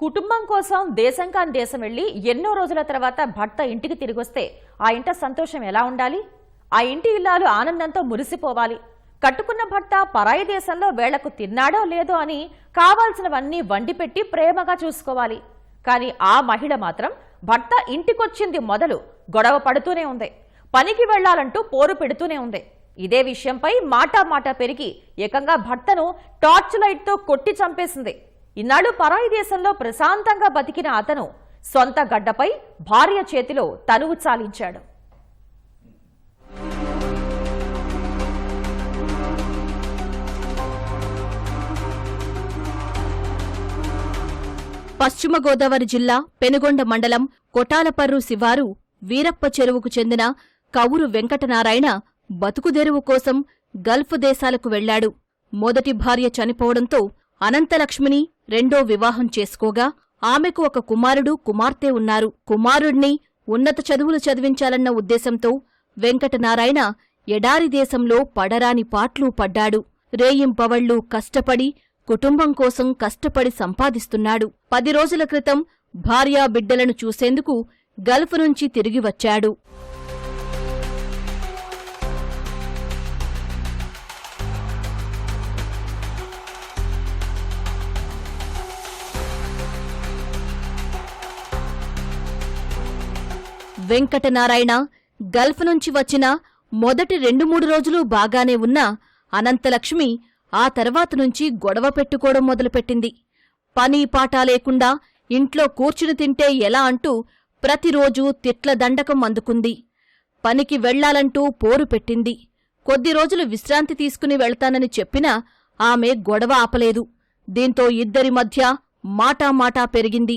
కుటుంబం కోసం దేశం కాని దేశం వెళ్ళి ఎన్నో రోజుల తర్వాత భర్త ఇంటికి తిరిగొస్తే ఆ ఇంట సంతోషం ఎలా ఉండాలి? ఆ ఇంటి ఇల్లాలు ఆనందంతో మురిసిపోవాలి. కట్టుకున్న భర్త పరాయి దేశంలో వేళకు తిన్నాడో లేదో అని కావాల్సినవన్నీ వండిపెట్టి ప్రేమగా చూసుకోవాలి. కానీ ఆ మహిళ మాత్రం భర్త ఇంటికొచ్చింది మొదలు గొడవ పడుతూనే ఉంది. పనికి వెళ్ళాలంటూ పోరు పెడుతూనే ఉంది. ఇదే విషయంపై మాటా మాట పెరిగి ఏకంగా భర్తను టార్చ్ లైట్తో కొట్టి చంపేసింది. ఇన్నాళ్ళు పరాయి దేశంలో ప్రశాంతంగా బతికిన అతను సొంత గడ్డపై భార్య చేతిలో తనువు చాలించాడు. పశ్చిమ గోదావరి జిల్లా పెనుగొండ మండలం కొటాలపర్రు శివారు వీరప్ప చెరువుకు చెందిన కవురు వెంకటనారాయణ బతుకుదెరువు కోసం గల్ఫ్ దేశాలకు వెళ్ళాడు. మొదటి భార్య చనిపోవడంతో అనంతలక్ష్మిని రెండో వివాహం చేసుకోగా ఆమెకు ఒక కుమారుడు కుమార్తె ఉన్నారు. కుమారుణ్ణి ఉన్నత చదువులు చదివించాలన్న ఉద్దేశంతో వెంకటనారాయణ ఎడారి దేశంలో పడరాని పాట్లు పడ్డాడు. రేయింపవళ్ళు కష్టపడి కుటుంబం కోసం కష్టపడి సంపాదిస్తున్నాడు. పది రోజుల క్రితం భార్యా బిడ్డలను చూసేందుకు గల్ఫ్ నుంచి తిరిగి వచ్చాడు. వెంకటనారాయణ గల్ఫ్ నుంచి వచ్చిన మొదటి రెండు మూడు రోజులు బాగానే ఉన్నా అనంతలక్ష్మి ఆ తర్వాత నుంచి గొడవ పెట్టుకోవడం మొదలుపెట్టింది. పని పాట లేకుండా ఇంట్లో కూర్చుని తింటే ఎలా అంటూ ప్రతిరోజూ తిట్ల దండకం అందుకుంది. పనికి వెళ్ళాలంటూ పోరు పెట్టింది. కొద్ది రోజులు విశ్రాంతి తీసుకుని వెళ్తానని చెప్పినా ఆమె గొడవ ఆపలేదు. దీంతో ఇద్దరి మధ్య మాటామాటా పెరిగింది.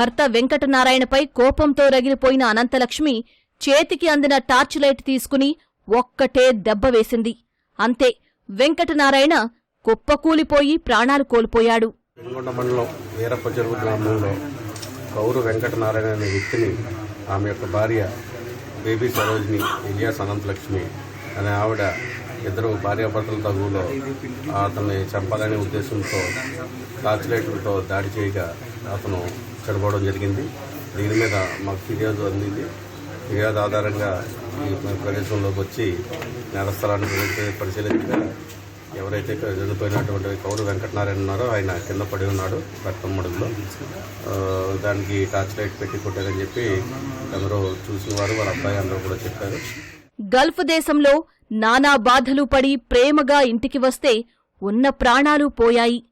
భర్త వెంకటనారాయణపై కోపంతో రగిలిపోయిన అనంతలక్ష్మి చేతికి అందిన టార్చ్ లైట్ తీసుకుని ఒక్కటే దెబ్బ వేసింది. అంతే వెంకటనారాయణ కుప్పకూలిపోయి ప్రాణాలు కోల్పోయాడు. మండలం వీరప్ప చెరువు గ్రామంలో కౌరు వెంకటనారాయణ అనే వ్యక్తిని ఆమె యొక్క భార్య బేబీ సరోజిని ఇలియాస్ అనంతలక్ష్మి అనే ఆవిడ ఇద్దరు భార్యాభర్తల తగులో అతన్ని చంపాలనే ఉద్దేశంతో టార్చ్ లైట్లతో దాడి చేయగా అతను చనిపోవడం జరిగింది. దీని మీద మాకు ఫిర్యాదు అందింది. ఫిర్యాదు ఆధారంగా ఈ ప్రదేశంలోకి వచ్చి నేరస్థలాన్ని పరిశీ- పరిశీలించగా ఎవరైతే చనిపోయినటువంటి కౌరు వెంకటనారాయణ ఉన్నారో ఆయన కింద పడి ఉన్నాడు రక్తం దానికి టార్చ్ లైట్ పెట్టి కొట్టారని చెప్పి అందరూ చూసిన వారు వాళ్ళ అబ్బాయి అందరూ కూడా చెప్పారు. గల్ఫ్ దేశంలో నానా బాధలు పడి ప్రేమగా ఇంటికి వస్తే ఉన్న ప్రాణాలు పోయాయి.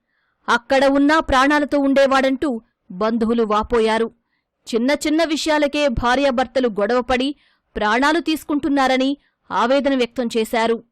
అక్కడ ఉన్నా ప్రాణాలతో ఉండేవాడంటూ బంధువులు వాపోయారు. చిన్న చిన్న విషయాలకే భార్యాభర్తలు గొడవపడి ప్రాణాలు తీసుకుంటున్నారని ఆవేదన వ్యక్తం చేశారు.